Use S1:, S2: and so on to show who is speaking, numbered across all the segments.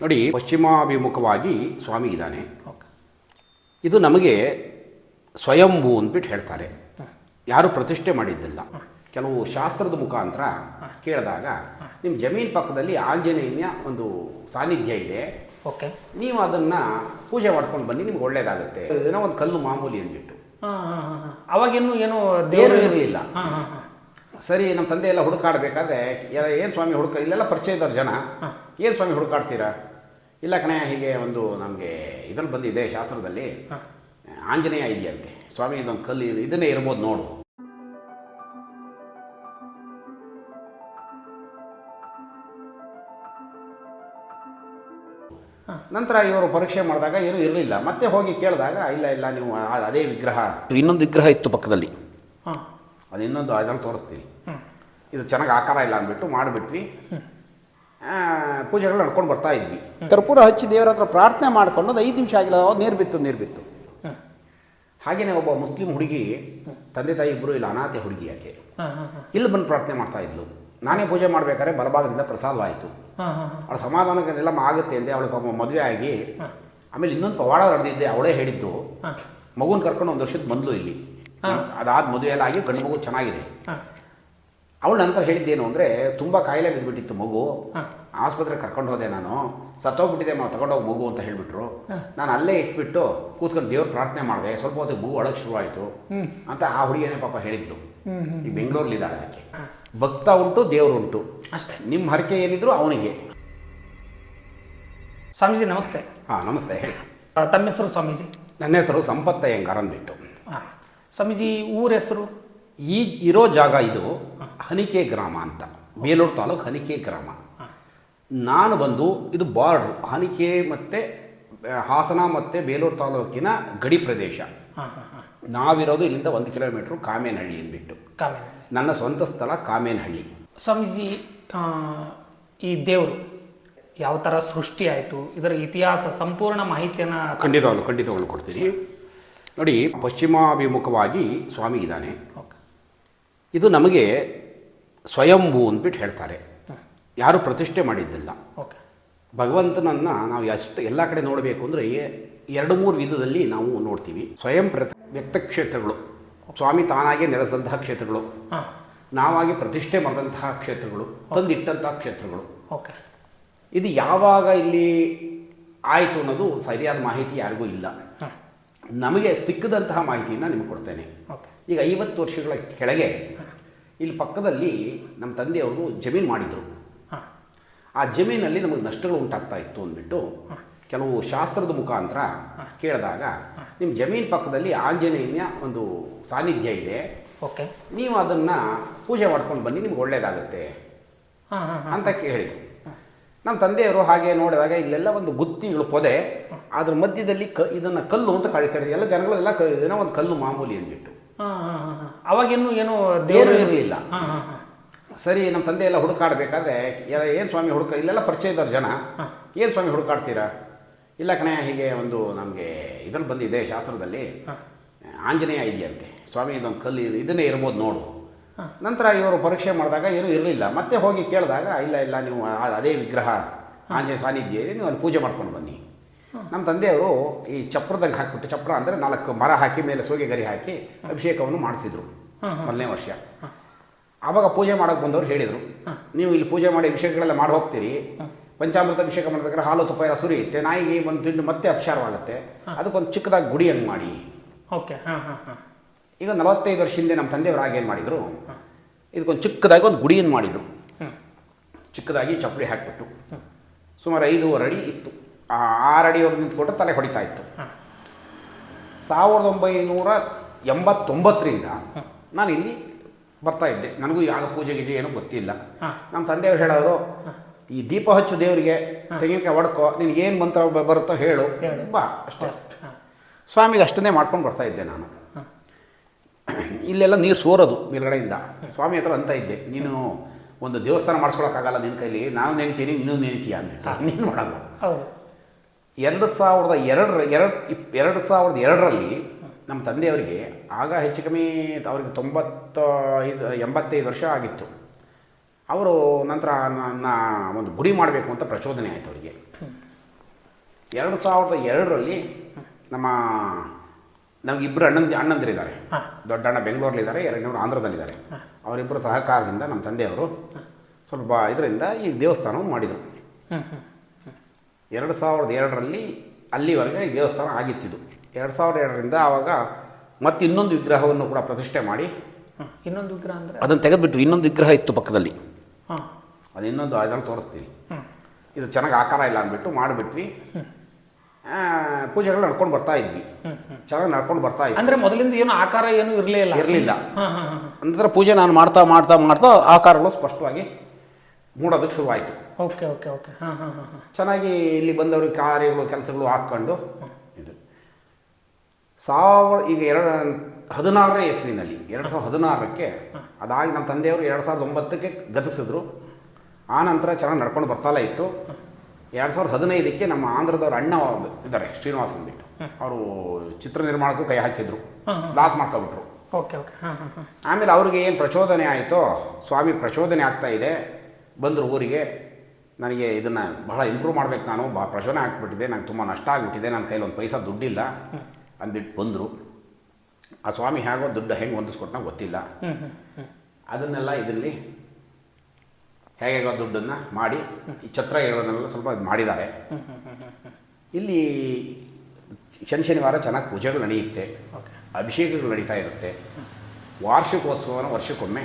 S1: ನೋಡಿ ಪಶ್ಚಿಮಾಭಿಮುಖವಾಗಿ ಸ್ವಾಮಿ ಇದ್ದಾನೆ. ಇದು ನಮಗೆ ಸ್ವಯಂಭೂ ಅಂದ್ಬಿಟ್ಟು ಹೇಳ್ತಾರೆ. ಯಾರು ಪ್ರತಿಷ್ಠೆ ಮಾಡಿದ್ದಿಲ್ಲ. ಕೆಲವು ಶಾಸ್ತ್ರದ ಮುಖಾಂತರ ಕೇಳಿದಾಗ ನಿಮ್ಮ ಜಮೀನ್ ಪಕ್ಕದಲ್ಲಿ ಆಂಜನೇಯನ ಒಂದು ಸಾನ್ನಿಧ್ಯ ಇದೆ.
S2: ಓಕೆ.
S1: ನೀವು ಅದನ್ನು ಪೂಜೆ ಮಾಡ್ಕೊಂಡು ಬನ್ನಿ ನಿಮ್ಗೆ ಒಳ್ಳೇದಾಗುತ್ತೆ. ಏನೋ ಒಂದು ಕಲ್ಲು ಮಾಮೂಲಿ ಅಂದ್ಬಿಟ್ಟು.
S2: ಅವಾಗೇನು ಏನು
S1: ದೇವರು ಇರಲಿಲ್ಲ. ಸರಿ ನಮ್ಮ ತಂದೆ ಎಲ್ಲ ಹುಡುಕಾಡಬೇಕಾದ್ರೆ ಏನು ಸ್ವಾಮಿ ಹುಡುಕ ಇಲ್ಲೆಲ್ಲ ಪರಿಚಯ ಇದ್ದಾರೆ ಜನ. ಏನು ಸ್ವಾಮಿ ಹುಡುಕಾಡ್ತೀರಾ? ಇಲ್ಲ ಕಣೆ ಹೀಗೆ ಒಂದು ನಮಗೆ ಇದ್ರಲ್ಲಿ ಬಂದಿದೆ ಶಾಸ್ತ್ರದಲ್ಲಿ. ಆಂಜನೇಯ ಇದೆಯಂತೆ. ಸ್ವಾಮಿ ಇದೊಂದು ಕಲ್ಲು ಇದನ್ನೇ ಇರ್ಬೋದು ನೋಡು. ನಂತರ ಇವರು ಪರೀಕ್ಷೆ ಮಾಡಿದಾಗ ಏನೂ ಇರಲಿಲ್ಲ. ಮತ್ತೆ ಹೋಗಿ ಕೇಳಿದಾಗ ಇಲ್ಲ ಇಲ್ಲ ನೀವು ಅದೇ ವಿಗ್ರಹ. ಇನ್ನೊಂದು ವಿಗ್ರಹ ಇತ್ತು ಪಕ್ಕದಲ್ಲಿ. ಅದು ಇನ್ನೊಂದು ಅದರಲ್ಲಿ ತೋರಿಸ್ತೀನಿ. ಇದು ಚೆನ್ನಾಗಿ ಆಕಾರ ಇಲ್ಲ ಅಂದ್ಬಿಟ್ಟು ಮಾಡಿಬಿಟ್ವಿ. ಪೂಜೆಗಳು ನಡ್ಕೊಂಡು ಬರ್ತಾ ಇದ್ವಿ. ಕರ್ಪೂರ ಹಚ್ಚಿ ದೇವರ ಹತ್ರ ಪ್ರಾರ್ಥನೆ ಮಾಡ್ಕೊಂಡು ಒಂದು ಐದು ನಿಮಿಷ ಆಗಿಲ್ಲ ನೀರು ಬಿತ್ತು ನೀರು ಬಿತ್ತು. ಹಾಗೆಯೇ ಒಬ್ಬ ಮುಸ್ಲಿಂ ಹುಡುಗಿ ತಂದೆ ತಾಯಿ ಇಬ್ಬರು ಇಲ್ಲ ಅನಾಥೆ ಹುಡುಗಿ ಯಾಕೆ ಇಲ್ಲಿ ಬಂದು ಪ್ರಾರ್ಥನೆ ಮಾಡ್ತಾ ಇದ್ಲು. ನಾನೇ ಪೂಜೆ ಮಾಡಬೇಕಾದ್ರೆ ಬಲಭಾಗದಿಂದ ಪ್ರಸಾದವಾಯಿತು
S2: ಹಾಂ ಹಾಂ ಎಲ್ಲ
S1: ಅವಳ ಸಮಾಧಾನಕ್ಕೆಲ್ಲ ಆಗುತ್ತೆ ಅಂದೆ ಅವಳು ಪಾಪ ಮದುವೆ ಆಗಿ. ಆಮೇಲೆ ಇನ್ನೊಂದು ಪವಾಡ ನಡೆದಿದ್ದೆ ಅವಳೇ ಹೇಳಿದ್ದು. ಮಗುನ ಕರ್ಕೊಂಡು ಒಂದು ವರ್ಷದ ಬಂದ್ಲು ಇಲ್ಲಿ. ಅದಾದ ಮದುವೆ ಎಲ್ಲ ಆಗಿ ಗಂಡು ಮಗು ಚೆನ್ನಾಗಿದೆ ಅವಳು ನಂತರ ಹೇಳಿದ್ದೇನು ಅಂದರೆ ತುಂಬ ಕಾಯಿಲೆ ಬಿದ್ದುಬಿಟ್ಟಿತ್ತು ಮಗು. ಆಸ್ಪತ್ರೆಗೆ ಕರ್ಕೊಂಡು ಹೋದೆ ನಾನು. ಸತ್ತೋಗ್ಬಿಟ್ಟಿದೆ ನಾವು ತಗೊಂಡೋಗಿ ಮಗು ಅಂತ ಹೇಳಿಬಿಟ್ರು. ನಾನು ಅಲ್ಲೇ ಇಟ್ಬಿಟ್ಟು ಕೂತ್ಕೊಂಡು ದೇವ್ರ ಪ್ರಾರ್ಥನೆ ಮಾಡಿದೆ. ಸ್ವಲ್ಪ ಹೊತ್ತಿಗೆ ಮಗು ಒಳಗೆ ಶುರುವಾಯಿತು. ಅಂತ ಆ ಹುಡುಗಿಯೇ ಪಾಪ ಹೇಳಿದ್ಲು. ಈ ಬೆಂಗಳೂರಲ್ಲಿದ್ದಾಳೆ ಅದಕ್ಕೆ. ಭಕ್ತ ಉಂಟು ದೇವರು ಉಂಟು.
S2: ಅಷ್ಟೇ.
S1: ನಿಮ್ಮ ಹರಕೆ ಏನಿದ್ರು ಅವನಿಗೆ.
S2: ಸ್ವಾಮೀಜಿ ನಮಸ್ತೆ.
S1: ಹಾಂ ನಮಸ್ತೆ ಹೇಳಿ.
S2: ತಮ್ಮ ಹೆಸರು ಸ್ವಾಮೀಜಿ?
S1: ನನ್ನ ಹೆಸರು ಸಂಪತ್ತ ಹೆಂಗಾರಂದ್ಬಿಟ್ಟು
S2: ಹಾಂ. ಸ್ವಾಮೀಜಿ ಊರ ಹೆಸರು?
S1: ಈ ಇರೋ ಜಾಗ ಇದು ಹನಿಕೆ ಗ್ರಾಮ ಅಂತ. ಬೇಲೂರು ತಾಲೂಕು ಹನಿಕೆ ಗ್ರಾಮ. ನಾನು ಬಂದು ಇದು ಬಾರ್ಡ್ರು ಹನಿಕೆ ಮತ್ತು ಹಾಸನ ಮತ್ತು ಬೇಲೂರು ತಾಲೂಕಿನ ಗಡಿ ಪ್ರದೇಶ. ನಾವಿರೋದು ಇಲ್ಲಿಂದ ಒಂದು ಕಿಲೋಮೀಟ್ರು ಕಾಮೇನಹಳ್ಳಿ ಅಂದ್ಬಿಟ್ಟು ನನ್ನ ಸ್ವಂತ ಸ್ಥಳ ಕಾಮೇನಹಳ್ಳಿ.
S2: ಸ್ವಾಮೀಜಿ ಈ ದೇವರು ಯಾವ ಥರ ಸೃಷ್ಟಿ ಆಯಿತು ಇದರ ಇತಿಹಾಸ ಸಂಪೂರ್ಣ ಮಾಹಿತಿಯನ್ನು
S1: ಖಂಡಿತವಾಗ್ಲು ಖಂಡಿತವಾಗ್ಲು ಕೊಡ್ತೀನಿ. ನೋಡಿ ಪಶ್ಚಿಮಾಭಿಮುಖವಾಗಿ ಸ್ವಾಮಿ ಇದ್ದಾನೆ. ಇದು ನಮಗೆ ಸ್ವಯಂಭೂ ಅಂದ್ಬಿಟ್ಟು ಹೇಳ್ತಾರೆ. ಯಾರು ಪ್ರತಿಷ್ಠೆ ಮಾಡಿದ್ದಿಲ್ಲ.
S2: ಓಕೆ.
S1: ಭಗವಂತನನ್ನು ನಾವು ಎಷ್ಟು ಎಲ್ಲ ಕಡೆ ನೋಡಬೇಕು ಅಂದರೆ ಎರಡು ಮೂರು ವಿಧದಲ್ಲಿ ನಾವು ನೋಡ್ತೀವಿ. ಸ್ವಯಂ ಪ್ರ ವ್ಯಕ್ತ ಕ್ಷೇತ್ರಗಳು. ಸ್ವಾಮಿ ತಾನಾಗೆ ನೆಲೆಸಿದಂತಹ ಕ್ಷೇತ್ರಗಳು. ನಾವಾಗಿ ಪ್ರತಿಷ್ಠೆ ಮಾಡಿದಂತಹ ಕ್ಷೇತ್ರಗಳು. ತಂದಿಟ್ಟಂತಹ ಕ್ಷೇತ್ರಗಳು.
S2: ಓಕೆ.
S1: ಇದು ಯಾವಾಗ ಇಲ್ಲಿ ಆಯಿತು ಅನ್ನೋದು ಸರಿಯಾದ ಮಾಹಿತಿ ಯಾರಿಗೂ ಇಲ್ಲ. ನಮಗೆ ಸಿಕ್ಕಿದಂತಹ ಮಾಹಿತಿಯನ್ನು ನಿಮಗೆ ಕೊಡ್ತೇನೆ. ಈಗ ಐವತ್ತು ವರ್ಷಗಳ ಕೆಳಗೆ ಇಲ್ಲಿ ಪಕ್ಕದಲ್ಲಿ ನಮ್ಮ ತಂದೆಯವರು ಜಮೀನು ಮಾಡಿದರು. ಆ ಜಮೀನಲ್ಲಿ ನಮಗೆ ನಷ್ಟಗಳು ಉಂಟಾಗ್ತಾ ಇತ್ತು ಅಂದ್ಬಿಟ್ಟು ಕೆಲವು ಶಾಸ್ತ್ರದ ಮುಖಾಂತರ ಕೇಳಿದಾಗ ನಿಮ್ಮ ಜಮೀನು ಪಕ್ಕದಲ್ಲಿ ಆಂಜನೇಯನ ಒಂದು ಸಾನ್ನಿಧ್ಯ ಇದೆ.
S2: ಓಕೆ.
S1: ನೀವು ಅದನ್ನು ಪೂಜೆ ಮಾಡ್ಕೊಂಡು ಬನ್ನಿ ನಿಮ್ಗೆ
S2: ಹಾಂ
S1: ಅಂತ ಕೇಳಿದ್ರು. ನಮ್ಮ ತಂದೆಯವರು ಹಾಗೆ ನೋಡಿದಾಗ ಇಲ್ಲೆಲ್ಲ ಒಂದು ಗುತ್ತಿಗಳು ಪೊದೆ. ಅದ್ರ ಮಧ್ಯದಲ್ಲಿ ಕ ಇದನ್ನು ಕಲ್ಲು ಅಂತ ಕಳಿ ಎಲ್ಲ ಜನಗಳೆಲ್ಲ ಕ ಇದನ್ನ ಒಂದು ಕಲ್ಲು ಮಾಮೂಲಿ ಅಂದ್ಬಿಟ್ಟು.
S2: ಅವಾಗೇನು ಏನು
S1: ದೇವರು ಇರಲಿಲ್ಲ. ಸರಿ ನಮ್ಮ ತಂದೆ ಎಲ್ಲ ಹುಡುಕಾಡಬೇಕಾದ್ರೆ ಏನು ಸ್ವಾಮಿ ಹುಡುಕ ಇಲ್ಲೆಲ್ಲ ಪರಿಚಯ ಇದ್ದಾರೆ ಜನ. ಏನು ಸ್ವಾಮಿ ಹುಡುಕಾಡ್ತೀರಾ? ಇಲ್ಲ ಕಣೆ ಹೀಗೆ ಒಂದು ನಮಗೆ ಇದ್ರಲ್ಲಿ ಬಂದಿದೆ ಶಾಸ್ತ್ರದಲ್ಲಿ. ಆಂಜನೇಯ ಇದೆಯಂತೆ. ಸ್ವಾಮಿ ಇದೊಂದು ಕಲ್ಲು ಇದು- ಇದನ್ನೇ ಇರ್ಬೋದು ನೋಡು. ನಂತರ ಇವರು ಪರೀಕ್ಷೆ ಮಾಡಿದಾಗ ಏನೂ ಇರಲಿಲ್ಲ. ಮತ್ತೆ ಹೋಗಿ ಕೇಳಿದಾಗ ಇಲ್ಲ ಇಲ್ಲ ನೀವು ಅದೇ ವಿಗ್ರಹ ಆಂಜನೇಯ ಸಾನ್ನಿಧ್ಯ ನೀವು ಅಲ್ಲಿ ಪೂಜೆ ಮಾಡ್ಕೊಂಡು ಬನ್ನಿ. ನಮ್ಮ ತಂದೆಯವರು ಈ ಚಪ್ರದಂಗೆ ಹಾಕಿಬಿಟ್ಟು ಚಪ್ರ ಅಂದರೆ ನಾಲ್ಕು ಮರ ಹಾಕಿ ಮೇಲೆ ಸೋಗೆ ಗರಿ ಹಾಕಿ ಅಭಿಷೇಕವನ್ನು ಮಾಡಿಸಿದ್ರು ಮೊದಲನೇ ವರ್ಷ. ಆವಾಗ ಪೂಜೆ ಮಾಡೋಕೆ ಬಂದವರು ಹೇಳಿದರು ನೀವು ಇಲ್ಲಿ ಪೂಜೆ ಮಾಡಿ ಅಭಿಷೇಕಗಳೆಲ್ಲ ಮಾಡಿ ಹೋಗ್ತೀರಿ ಪಂಚಾಮೃತ ಅಭಿಷೇಕ ಮಾಡಬೇಕಾದ್ರೆ ಹಾಲು ತುಪ್ಪ ಎಲ್ಲ ಸುರಿಯುತ್ತೆ ನಾಯಿಗೆ ಒಂದು ತಿಂಡು ಮತ್ತೆ ಅಪಚಾರವಾಗುತ್ತೆ ಅದಕ್ಕೊಂದು ಚಿಕ್ಕದಾಗಿ ಗುಡಿ ಹಂಗೆ ಮಾಡಿ.
S2: ಓಕೆ ಹಾಂ ಹಾಂ ಹಾಂ.
S1: ಈಗ ನಲವತ್ತೈದು ವರ್ಷ ಹಿಂದೆ ನಮ್ಮ ತಂದೆಯವರು ಆಗೇನು ಮಾಡಿದರು ಇದಕ್ಕೊಂದು ಚಿಕ್ಕದಾಗಿ ಒಂದು ಗುಡಿಯನ್ನು ಮಾಡಿದರು. ಚಿಕ್ಕದಾಗಿ ಚಪ್ಪಡಿ ಹಾಕಿಬಿಟ್ಟು. ಸುಮಾರು ಐದೂವರೆ ಅಡಿ ಇತ್ತು. ಆ ಆರು ಅಡಿಯವ್ರು ನಿಂತ್ಕೊಂಡು ತಲೆ ಹೊಡಿತಾ ಇತ್ತು. ಸಾವಿರದ ಒಂಬೈನೂರ ಎಂಬತ್ತೊಂಬತ್ತರಿಂದ ನಾನು ಇಲ್ಲಿ ಬರ್ತಾ ಇದ್ದೆ. ನನಗೂ ಯಾವ ಪೂಜೆ ಗೀಜೆ ಏನೂ ಗೊತ್ತಿಲ್ಲ. ನಮ್ಮ ತಂದೆಯವರು ಹೇಳೋರು ಈ ದೀಪ ಹಚ್ಚು ದೇವರಿಗೆ ತೆಂಗಿನಕಾಯಿ ಹೊಡ್ಕೋ ನಿನಗೆ ಏನು ಮಂತ್ರ ಬರುತ್ತೋ ಹೇಳು. ಬಾ ಅಷ್ಟೇ. ಸ್ವಾಮಿಗೆ ಅಷ್ಟನ್ನೇ ಮಾಡ್ಕೊಂಡು ಬರ್ತಾ ಇದ್ದೆ ನಾನು. ಇಲ್ಲೆಲ್ಲ ನೀರು ಸೋರೋದು ಮೇಲ್ಗಡೆಯಿಂದ. ಸ್ವಾಮಿ ಹತ್ರ ಅಂತ ಇದ್ದೆ. ನೀನು ಒಂದು ದೇವಸ್ಥಾನ ಮಾಡಿಸ್ಕೊಳಕ್ಕಾಗಲ್ಲ ನಿನ್ನ ಕೈಲಿ. ನಾನು ನೆನಿತೀನಿ ನೀನು ನೆನಿತೀಯ ಅಂದ್ಬಿಟ್ಟು. ನೀನು
S2: ಮಾಡಲ್ಲ.
S1: ಎರಡು ಸಾವಿರದ ಎರಡರ ಎರಡು ಇಪ್ ಎರಡು ಸಾವಿರದ ಎರಡರಲ್ಲಿ ನಮ್ಮ ತಂದೆಯವರಿಗೆ ಆಗ ಹೆಚ್ಚು ಕಮ್ಮಿ ಅವ್ರಿಗೆ ತೊಂಬತ್ತ ಐದು ಎಂಬತ್ತೈದು ವರ್ಷ ಆಗಿತ್ತು. ಅವರು ನಂತರ ನನ್ನ ಒಂದು ಗುಡಿ ಮಾಡಬೇಕು ಅಂತ ಪ್ರಚೋದನೆ ಆಯಿತು ಅವರಿಗೆ. ಎರಡು ಸಾವಿರದ ಎರಡರಲ್ಲಿ ನಮ್ಮ ನಮ್ಗೆ ಇಬ್ಬರು ಅಣ್ಣಂದ ಅಣ್ಣಂದಿರಿದ್ದಾರೆ. ದೊಡ್ಡ ಅಣ್ಣ ಬೆಂಗಳೂರಲ್ಲಿದ್ದಾರೆ ಎರಡನೇವರು ಆಂಧ್ರದಲ್ಲಿದ್ದಾರೆ. ಅವರಿಬ್ಬರು ಸಹಕಾರದಿಂದ ನಮ್ಮ ತಂದೆಯವರು ಸ್ವಲ್ಪ ಇದರಿಂದ ಈ ದೇವಸ್ಥಾನವನ್ನು ಮಾಡಿದರು. ಎರಡು ಸಾವಿರದ ಎರಡರಲ್ಲಿ ಅಲ್ಲಿವರೆಗೆ ದೇವಸ್ಥಾನ ಆಗಿತ್ತಿದ್ದು. ಎರಡು ಸಾವಿರದ ಎರಡರಿಂದ ಆವಾಗ ಮತ್ತೆ ಇನ್ನೊಂದು ವಿಗ್ರಹವನ್ನು ಕೂಡ ಪ್ರತಿಷ್ಠೆ ಮಾಡಿ
S2: ಇನ್ನೊಂದು ವಿಗ್ರಹ ಅಂದರೆ?
S1: ಅದನ್ನು ತೆಗೆದುಬಿಟ್ಟು ಇನ್ನೊಂದು ವಿಗ್ರಹ ಇತ್ತು ಪಕ್ಕದಲ್ಲಿ.
S2: ಹಾಂ.
S1: ಅದು ಇನ್ನೊಂದು ಅದನ್ನು
S2: ತೋರಿಸ್ತೀವಿ
S1: ಇದು ಚೆನ್ನಾಗಿ ಆಕಾರ ಇಲ್ಲ ಅಂದ್ಬಿಟ್ಟು ಮಾಡಿಬಿಟ್ವಿ. ಪೂಜೆಗಳು ನಡ್ಕೊಂಡು ಬರ್ತಾ ಇದ್ವಿ. ಚೆನ್ನಾಗಿ ನಡ್ಕೊಂಡು ಬರ್ತಾ ಇದ್ವಿ.
S2: ಅಂದರೆ ಮೊದಲಿಂದ ಏನು ಆಕಾರ ಏನು ಇರಲೇ ಇಲ್ಲ?
S1: ಇರಲಿಲ್ಲ. ಅಂದ್ರೆ ಪೂಜೆ ನಾನು ಮಾಡ್ತಾ ಮಾಡ್ತಾ ಮಾಡ್ತಾ ಆಕಾರಗಳು ಸ್ಪಷ್ಟವಾಗಿ ಮೂಡೋದಕ್ಕೆ ಶುರುವಾಯಿತು.
S2: ಓಕೆ ಓಕೆ ಓಕೆ ಹಾಂ ಹಾಂ ಹಾಂ ಹಾಂ.
S1: ಚೆನ್ನಾಗಿ ಇಲ್ಲಿ ಬಂದವ್ರಿಗೆ ಕಾರ್ಯಗಳು ಕೆಲಸಗಳು ಹಾಕ್ಕೊಂಡು ಇದು. ಸಾವಿರ ಈಗ ಎರಡು ಹದಿನಾರನೇ ಇಸ್ವಿನಲ್ಲಿ ಎರಡು ಸಾವಿರದ ಹದಿನಾರಕ್ಕೆ ಅದಾಗಿ ನಮ್ಮ ತಂದೆಯವರು ಎರಡು ಸಾವಿರದ ಒಂಬತ್ತಕ್ಕೆ ಗತಿಸಿದ್ರು. ಆ ನಂತರ ಚೆನ್ನಾಗಿ ನಡ್ಕೊಂಡು ಬರ್ತಾಲ ಇತ್ತು. ಎರಡು ಸಾವಿರದ ಹದಿನೈದಕ್ಕೆ ನಮ್ಮ ಆಂಧ್ರದವ್ರ ಅಣ್ಣ ಇದ್ದಾರೆ ಶ್ರೀನಿವಾಸ್ ಅಂದ್ಬಿಟ್ಟು. ಅವರು ಚಿತ್ರ ನಿರ್ಮಾಣಕ್ಕೂ ಕೈ ಹಾಕಿದ್ರು. ಲಾಸ್ ಮಾಡ್ಕೊಬಿಟ್ರು.
S2: ಓಕೆ ಓಕೆ ಹಾಂ ಹಾಂ ಹಾಂ.
S1: ಆಮೇಲೆ ಅವ್ರಿಗೆ ಏನು ಪ್ರಚೋದನೆ ಆಯಿತೋ ಸ್ವಾಮಿ ಪ್ರಚೋದನೆ ಆಗ್ತಾ ಇದೆ. ಬಂದರು ಊರಿಗೆ ನನಗೆ ಇದನ್ನು ಬಹಳ ಇಂಪ್ರೂವ್ ಮಾಡಬೇಕು ನಾನು. ಬಹಳ ಪ್ರಶೋನೆ ಹಾಕ್ಬಿಟ್ಟಿದೆ ನಂಗೆ ತುಂಬ ನಷ್ಟ ಆಗಿಬಿಟ್ಟಿದೆ. ನನ್ನ ಕೈಲಿ ಒಂದು ಪೈಸಾ ದುಡ್ಡಿಲ್ಲ ಅಂದ್ಬಿಟ್ಟು ಬಂದರು. ಆ ಸ್ವಾಮಿ ಹೇಗೋ ದುಡ್ಡು ಹೆಂಗೆ ಹೊಂದಿಸ್ಕೊಡ್ತಾ ಗೊತ್ತಿಲ್ಲ. ಅದನ್ನೆಲ್ಲ ಇದರಲ್ಲಿ ಹೇಗೇಗೋ ದುಡ್ಡನ್ನು ಮಾಡಿ ಈ ಛತ್ರ ಇರೋದನ್ನೆಲ್ಲ ಸ್ವಲ್ಪ ಇದು ಮಾಡಿದ್ದಾರೆ. ಇಲ್ಲಿ ಶನಿ ಶನಿವಾರ ಚೆನ್ನಾಗಿ ಪೂಜೆಗಳು ನಡೆಯುತ್ತೆ. ಅಭಿಷೇಕಗಳು ನಡೀತಾ ಇರುತ್ತೆ. ವಾರ್ಷಿಕೋತ್ಸವನ ವರ್ಷಕ್ಕೊಮ್ಮೆ.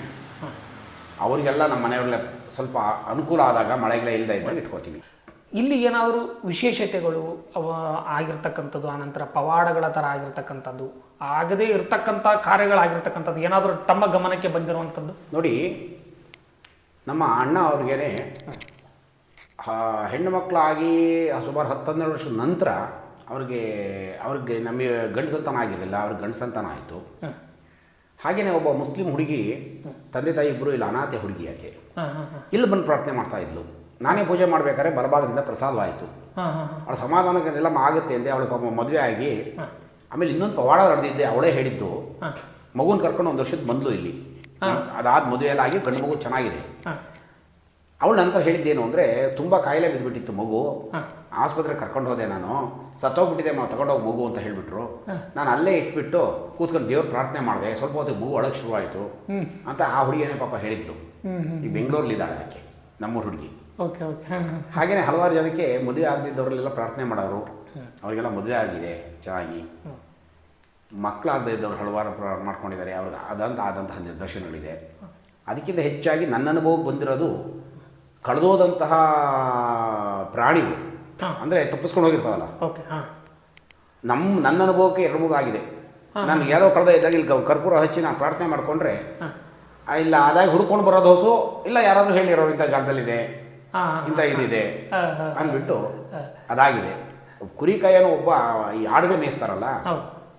S1: ಅವರಿಗೆಲ್ಲ ನಮ್ಮ ಮನೆಯವರೆಲ್ಲ ಸ್ವಲ್ಪ ಅನುಕೂಲ ಆದಾಗ ಮಳೆಗಳ ಇಲ್ಲದೆ ಇದ್ದಾಗ ಇಟ್ಕೋತೀವಿ.
S2: ಇಲ್ಲಿ ಏನಾದರೂ ವಿಶೇಷತೆಗಳು ಅವ ಆಗಿರ್ತಕ್ಕಂಥದ್ದು ಆನಂತರ ಪವಾಡಗಳ ಥರ ಆಗಿರ್ತಕ್ಕಂಥದ್ದು ಆಗದೇ ಇರತಕ್ಕಂಥ ಕಾರ್ಯಗಳಾಗಿರ್ತಕ್ಕಂಥದ್ದು ಏನಾದರೂ ತಮ್ಮ ಗಮನಕ್ಕೆ ಬಂದಿರುವಂಥದ್ದು?
S1: ನೋಡಿ ನಮ್ಮ ಅಣ್ಣ ಅವ್ರಿಗೇನೆ ಹೆಣ್ಣು ಮಕ್ಕಳಾಗಿ ಸುಮಾರು ಹತ್ತೊಂದೆರಡು ವರ್ಷದ ನಂತರ ಅವ್ರಿಗೆ ಅವ್ರಿಗೆ ನಮಗೆ ಗಂಡು ಸಂತಾನ ಆಗಿರಲಿಲ್ಲ ಅವ್ರಿಗೆ ಗಂಡು ಸಂತಾನ ಆಯಿತು ಹಾಗೆಯೇ ಒಬ್ಬ ಮುಸ್ಲಿಂ ಹುಡುಗಿ ತಂದೆ ತಾಯಿ ಇಬ್ಬರು ಇಲ್ಲ ಅನಾಥೆ ಹುಡುಗಿ
S2: ಹಾಂ
S1: ಇಲ್ಲಿ ಬಂದು ಪ್ರಾರ್ಥನೆ ಮಾಡ್ತಾ ಇದ್ಲು. ನಾನೇ ಪೂಜೆ ಮಾಡಬೇಕಾದ್ರೆ ಬಲಭಾಗದಿಂದ ಪ್ರಸಾದವಾಯಿತು ಅವಳ ಸಮಾಧಾನಕ್ಕೆ ಎಲ್ಲ ಆಗುತ್ತೆ ಅಂದೆ ಅವಳು ಪಾಪ ಮದುವೆ ಆಗಿ ಆಮೇಲೆ ಇನ್ನೊಂದು ಪವಾಡ ನಡೆದಿದ್ದೆ ಅವಳೇ ಹೇಳಿದ್ದು ಮಗುನ ಕರ್ಕೊಂಡು ಒಂದು ವರ್ಷದ ಬಂದ್ಲು ಇಲ್ಲಿ. ಅದಾದ ಮದುವೆ ಎಲ್ಲ ಆಗಿ ಗಂಡು ಮಗು ಚೆನ್ನಾಗಿದೆ. ಅವಳು ನಂತರ ಹೇಳಿದ್ದೇನು ಅಂದರೆ ತುಂಬ ಕಾಯಿಲೆ ಬಿದ್ದುಬಿಟ್ಟಿತ್ತು ಮಗು. ಆಸ್ಪತ್ರೆಗೆ ಕರ್ಕೊಂಡು ಹೋದೆ ನಾನು. ಸತ್ತೋಗ್ಬಿಟ್ಟಿದೆ ಮಾ ತಗೊಂಡೋಗಿ ಮಗು ಅಂತ ಹೇಳಿಬಿಟ್ರು. ನಾನು ಅಲ್ಲೇ ಇಟ್ಬಿಟ್ಟು ಕೂತ್ಕೊಂಡು ದೇವ್ರ ಪ್ರಾರ್ಥನೆ ಮಾಡಿದೆ. ಸ್ವಲ್ಪ ಹೊತ್ತಿಗೆ ಮಗು ಒಳಗೆ ಶುರುವಾಯಿತು ಅಂತ ಆ ಹುಡುಗಿಯೇ ಪಾಪ ಹೇಳಿದ್ಲು. ಈ ಬೆಂಗಳೂರಲ್ಲಿದ್ದಾಳೆ ಆಕೆ ನಮ್ಮೂರು ಹುಡುಗಿ.
S2: Okay okay.
S1: ಹಾಗೆಯೇ ಹಲವಾರು ಜನಕ್ಕೆ ಮದುವೆ ಆಗದಿದ್ದವ್ರಲ್ಲೆಲ್ಲ ಪ್ರಾರ್ಥನೆ ಮಾಡೋರು. ಅವರಿಗೆಲ್ಲ ಮದುವೆ ಆಗಿದೆ ಚೆನ್ನಾಗಿ. ಮಕ್ಕಳಾಗದೇ ಇದ್ದವ್ರು ಹಲವಾರು ಪ್ರ- ಮಾಡ್ಕೊಂಡಿದ್ದಾರೆ. ಅವ್ರಿಗೆ ಅದಂತ ಆದಂತಹ ನಿರ್ದರ್ಶನಗಳಿದೆ. ಅದಕ್ಕಿಂತ ಹೆಚ್ಚಾಗಿ ನನ್ನ ಅನುಭವಕ್ಕೆ ಬಂದಿರೋದು ಕಳೆದೋದಂತಹ ಪ್ರಾಣಿಗಳು. ಅಂದರೆ ತಪ್ಪಿಸ್ಕೊಂಡು ಹೋಗಿರ್ತಾವಲ್ಲ.
S2: ಓಕೆ ಹಾಂ.
S1: ನಮ್ಮ ನನ್ನ ಅನುಭವಕ್ಕೆ ಎರಡು ಮೂರು ಆಗಿದೆ. ನಾನು ಯಾರೋ ಕಳೆದ ಇದ್ದಾಗ ಇಲ್ಲಿ ಕರ್ಪೂರ ಹಚ್ಚಿ ನಾನು ಪ್ರಾರ್ಥನೆ ಮಾಡಿಕೊಂಡ್ರೆ ಇಲ್ಲ ಅದಾಗಿ ಹುಡ್ಕೊಂಡು ಬರೋದು ಹೊಸು ಇಲ್ಲ ಯಾರಾದರೂ ಹೇಳಿರೋ ಇಂಥ ಜಾಗದಲ್ಲಿದೆ ಇಂಥ ಇದಿದೆ ಅಂದ್ಬಿಟ್ಟು ಅದಾಗಿದೆ. ಕುರಿ ಕಾಯನು ಒಬ್ಬ ಈ ಆಡುಗಳು ಮೇಯಿಸ್ತಾರಲ್ಲ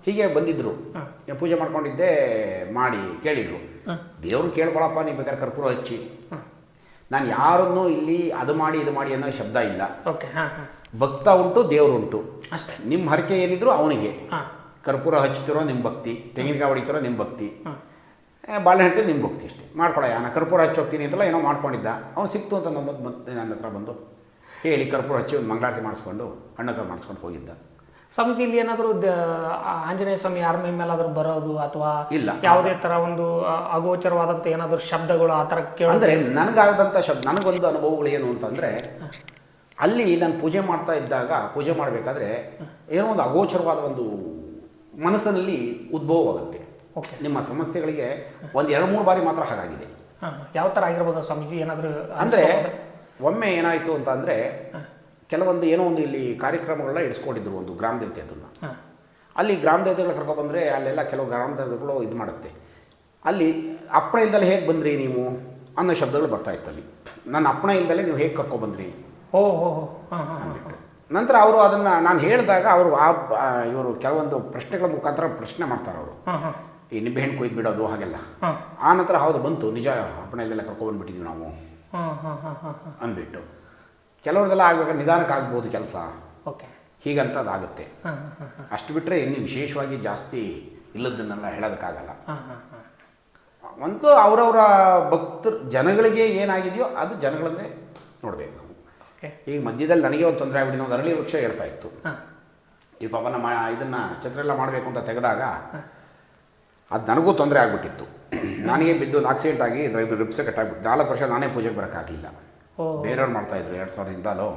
S1: ಹೀಗೆ ಬಂದಿದ್ರು. ಪೂಜೆ ಮಾಡ್ಕೊಂಡಿದ್ದೆ ಮಾಡಿ ಕೇಳಿದ್ರು. ದೇವ್ರು ಕೇಳ್ಕೊಳಪ್ಪ ನೀವು ಬೇಕಾದ್ರೆ ಕರ್ಪೂರ ಹಚ್ಚಿ. ನಾನು ಯಾರನ್ನೂ ಇಲ್ಲಿ ಅದು ಮಾಡಿ ಇದು ಮಾಡಿ ಅನ್ನೋ ಶಬ್ದ ಇಲ್ಲ.
S2: ಓಕೆ
S1: ಭಕ್ತ ಉಂಟು ದೇವ್ರು ಉಂಟು.
S2: ಅಷ್ಟೇ.
S1: ನಿಮ್ಮ ಹರಕೆ ಏನಿದ್ರು ಅವನಿಗೆ. ಕರ್ಪೂರ ಹಚ್ಚುತ್ತಿರೋ ನಿಮ್ಮ ಭಕ್ತಿ ತೆಂಗಿನಕಾಯಿ ಹೊಡಿತಿರೋ ನಿಮ್ಮ ಭಕ್ತಿ.
S2: ಬಾಳೆ
S1: ಹಣ್ಣು ಬಾಳೆಹಣ್ಣು ನಿಮ್ಮ ಭಕ್ತಿ ಅಷ್ಟೇ. ಮಾಡ್ಕೊಳಯ್ಯ ನಾನು ಕರ್ಪೂರ ಹಚ್ಚೋಗ್ತೀನಿ ಅಂತಲ್ಲ ಏನೋ ಮಾಡ್ಕೊಂಡಿದ್ದ. ಅವ್ನು ಸಿಕ್ತು ಅಂತ ನಮ್ಮ ಮತ್ತೆ ನನ್ನ ಹತ್ರ ಬಂದು. ಹೇಳಿ ಕರ್ಪೂರ ಹಚ್ಚಿ ಒಂದು ಮಂಗಳಾರತಿ ಮಾಡಿಸ್ಕೊಂಡು ಹಣ್ಣು ಮಾಡಿಸ್ಕೊಂಡು ಹೋಗಿದ್ದ.
S2: ಸ್ವಾಮೀಜಿ ಇಲ್ಲಿ ಏನಾದರೂ ಆಂಜನೇಯ ಸ್ವಾಮಿ ಯಾರ ಮೈ ಮೇಲಾದ್ರೂ ಬರೋದು ಅಥವಾ
S1: ಇಲ್ಲ.
S2: ಯಾವುದೇ ತರ ಒಂದು ಅಗೋಚರವಾದಂಥ ಏನಾದರೂ ಶಬ್ದಗಳು ಆ ಥರ ಕೇಳ
S1: ಅಂದರೆ ನನಗಾಗದಂಥ ಶಬ್ದ ನನಗೊಂದು ಅನುಭವಗಳು ಏನು ಅಂತಂದರೆ ಅಲ್ಲಿ ನಾನು ಪೂಜೆ ಮಾಡ್ತಾ ಇದ್ದಾಗ ಪೂಜೆ ಮಾಡಬೇಕಾದ್ರೆ ಏನೋ ಒಂದು ಅಗೋಚರವಾದ ಒಂದು ಮನಸ್ಸಿನಲ್ಲಿ ಉದ್ಭವವಾಗುತ್ತೆ ನಿಮ್ಮ ಸಮಸ್ಯೆಗಳಿಗೆ ಒಂದು ಎರಡು ಮೂರು ಬಾರಿ ಮಾತ್ರ ಹಾಗಾಗಿದೆ.
S2: ಯಾವ ಥರ ಆಗಿರ್ಬೋದು ಸ್ವಾಮೀಜಿ ಏನಾದರೂ
S1: ಅಂದರೆ ಒಮ್ಮೆ ಏನಾಯಿತು ಅಂತ ಅಂದರೆ ಕೆಲವೊಂದು ಏನೋ ಒಂದು ಇಲ್ಲಿ ಕಾರ್ಯಕ್ರಮಗಳನ್ನ ಇಡಿಸ್ಕೊಂಡಿದ್ರು ಒಂದು ಗ್ರಾಮ ದೇವತೆ ಅದನ್ನು ಅಲ್ಲಿ ಗ್ರಾಮ ದೇವತೆಗಳು ಕರ್ಕೊಬಂದರೆ ಅಲ್ಲೆಲ್ಲ ಕೆಲವು ಗ್ರಾಮ ದೇವತೆಗಳು ಇದು ಮಾಡುತ್ತೆ. ಅಲ್ಲಿ ಅಪ್ಪಣೆ ಇಲ್ದಲೆ ಹೇಗೆ ಬಂದ್ರಿ ನೀವು ಅನ್ನೋ ಶಬ್ದಗಳು ಬರ್ತಾ ಇತ್ತು ಅಲ್ಲಿ. ನನ್ನ ಅಪ್ಪಣೆ ಇಲ್ದಲೆ ನೀವು ಹೇಗೆ ಕರ್ಕೊಬಂದ್ರಿ
S2: ಓ ಹೋ
S1: ನಂತರ ಅವರು ಅದನ್ನು ನಾನು ಹೇಳಿದಾಗ ಅವರು ಆ ಇವರು ಕೆಲವೊಂದು ಪ್ರಶ್ನೆಗಳ ಮುಖಾಂತರ ಪ್ರಶ್ನೆ ಮಾಡ್ತಾರೆ ಅವರು.
S2: ಈ ನಿಂಬೆ
S1: ಈ ನಿಂಬೆಹಣ್ಣು ಕೊಯ್ದು ಬಿಡೋದು ಹಾಗೆಲ್ಲ. ಆ ನಂತರ ಹೌದು ಬಂತು. ನಿಜ ಅಪ್ಪಣೆ ಇಲ್ದೆಲ್ಲ ಕರ್ಕೊಬಂದ್ಬಿಟ್ಟಿದ್ವಿ ನಾವು. ಅಂದ್ಬಿಟ್ಟು. ಕೆಲವ್ರದೆಲ್ಲ ಆಗಬೇಕು ನಿಧಾನಕ್ಕೆ ಆಗ್ಬೋದು ಕೆಲಸ.
S2: ಓಕೆ.
S1: ಹೀಗಂತ ಅದಾಗುತ್ತೆ ಅಷ್ಟು ಬಿಟ್ಟರೆ ಇನ್ನು ವಿಶೇಷವಾಗಿ ಜಾಸ್ತಿ ಇಲ್ಲದನ್ನೆಲ್ಲ ಹೇಳೋದಕ್ಕಾಗಲ್ಲ. ಒಂದು ಅವರವರ ಭಕ್ತರು ಜನಗಳಿಗೆ ಏನಾಗಿದೆಯೋ ಅದು ಜನಗಳನ್ನೇ ನೋಡಬೇಕು ನಾವು. ಈಗ ಮಧ್ಯದಲ್ಲಿ ನನಗೆ ಒಂದು ತೊಂದರೆ ಆಗ್ಬಿಟ್ಟು ಒಂದು ಅರಳಿ ವೃಕ್ಷ ಹೇಳ್ತಾ ಇತ್ತು. ಈ ಪಾಪ ನಮ್ಮ ಇದನ್ನು ಛತ್ರ ಎಲ್ಲ ಮಾಡಬೇಕು ಅಂತ ತೆಗೆದಾಗ ಅದು ನನಗೂ ತೊಂದರೆ ಆಗ್ಬಿಟ್ಟಿತ್ತು. ನನಗೆ ಬಿದ್ದು ಒಂದು ಆಕ್ಸಿಡೆಂಟ್ ಆಗಿ ರಿಪ್ಸೆ ಕಟ್ಟಾಗ್ಬಿಟ್ಟು ನಾಲ್ಕು ವರ್ಷ ನಾನೇ ಪೂಜೆಗೆ ಬರೋಕ್ಕಾಗಲಿಲ್ಲ. ಬೇರೆಯವ್ರು ಮಾಡ್ತಾಯಿದ್ರು ಎರಡು ಸಾವಿರದಿಂದಲೂ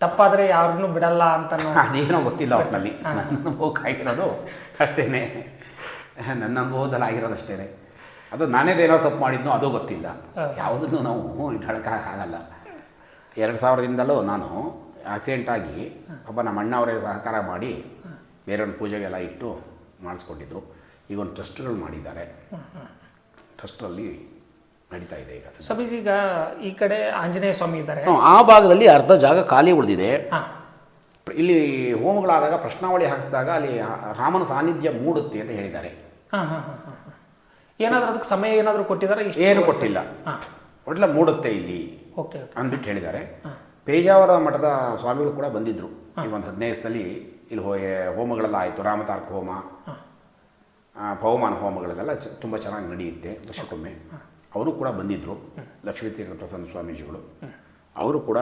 S2: ತಪ್ಪಾದರೆ ಯಾರನ್ನೂ ಬಿಡಲ್ಲ ಅಂತ
S1: ಅದೇನೋ ಗೊತ್ತಿಲ್ಲ ಒಟ್ಟಿನಲ್ಲಿ ನನ್ನ ಅನುಭವಕ್ಕಾಗಿರೋದು ಅಷ್ಟೇ ನನ್ನ ಅನುಭವದಲ್ಲಿ ಆಗಿರೋದು ಅಷ್ಟೇ ಅದು ನಾನೇದೇನೋ ತಪ್ಪು ಮಾಡಿದ್ನೋ ಅದು ಗೊತ್ತಿಲ್ಲ. ಯಾವುದನ್ನು ನಾವು ಆಗಲ್ಲ ಎರಡು ಸಾವಿರದಿಂದಲೂ ನಾನು ಆಕ್ಸಿಡೆಂಟ್ ಆಗಿ ಒಬ್ಬ ನಮ್ಮ ಅಣ್ಣ ಅವರೇ ಸಹಕಾರ ಮಾಡಿ ಬೇರೆಯವ್ರ ಪೂಜೆಗೆಲ್ಲ ಇಟ್ಟು ಮಾಡಿಸ್ಕೊಂಡಿದ್ರು ಈಗ ಒಂದು ಟ್ರಸ್ಟ್ಗಳು ಮಾಡಿದ್ದಾರೆ. ಟ್ರಸ್ಟಲ್ಲಿ ನಡೀತಾ ಇದೆ ಈಗ.
S2: ಸ್ವಾಮೀಜಿ ಈಗ ಈ ಕಡೆ ಆಂಜನೇಯ ಸ್ವಾಮಿ ಇದ್ದಾರೆ.
S1: ಆ ಭಾಗದಲ್ಲಿ ಅರ್ಧ ಜಾಗ ಖಾಲಿ ಉಳಿದಿದೆ. ಇಲ್ಲಿ ಹೋಮಗಳಾದಾಗ ಪ್ರಶ್ನಾವಳಿ ಹಾಕಿಸಿದಾಗ ಅಲ್ಲಿ ರಾಮನ ಸಾನ್ನಿಧ್ಯ ಮೂಡುತ್ತೆ ಅಂತ ಹೇಳಿದ್ದಾರೆ.
S2: ಏನಾದರೂ ಅದಕ್ಕೆ ಸಮಯ ಏನಾದರೂ ಕೊಟ್ಟಿದ್ದಾರೆ
S1: ಏನು ಕೊಟ್ಟಿಲ್ಲ. ಒಟ್ಲ ಮೂಡುತ್ತೆ ಇಲ್ಲಿ
S2: ಓಕೆ
S1: ಅಂದ್ಬಿಟ್ಟು ಹೇಳಿದ್ದಾರೆ. ಪೇಜಾವರ ಮಠದ ಸ್ವಾಮಿಗಳು ಕೂಡ ಬಂದಿದ್ದರು ಈ ಒಂದು ಹದಿನೈದು ದಿವಸದಲ್ಲಿ ಇಲ್ಲಿ ಹೋ ಹೋಮಗಳೆಲ್ಲ ಆಯಿತು. ರಾಮತಾರ್ಕ ಹೋಮ ಪವಮಾನ ಹೋಮಗಳೆಲ್ಲ ಚ ತುಂಬ ಚೆನ್ನಾಗಿ ನಡೆಯುತ್ತೆ ವರ್ಷಕ್ಕೊಮ್ಮೆ. ಅವರು ಕೂಡ ಬಂದಿದ್ದರು ಲಕ್ಷ್ಮೀ ತೀರ್ಥ ಪ್ರಸನ್ನ ಸ್ವಾಮೀಜಿಗಳು. ಅವರು ಕೂಡ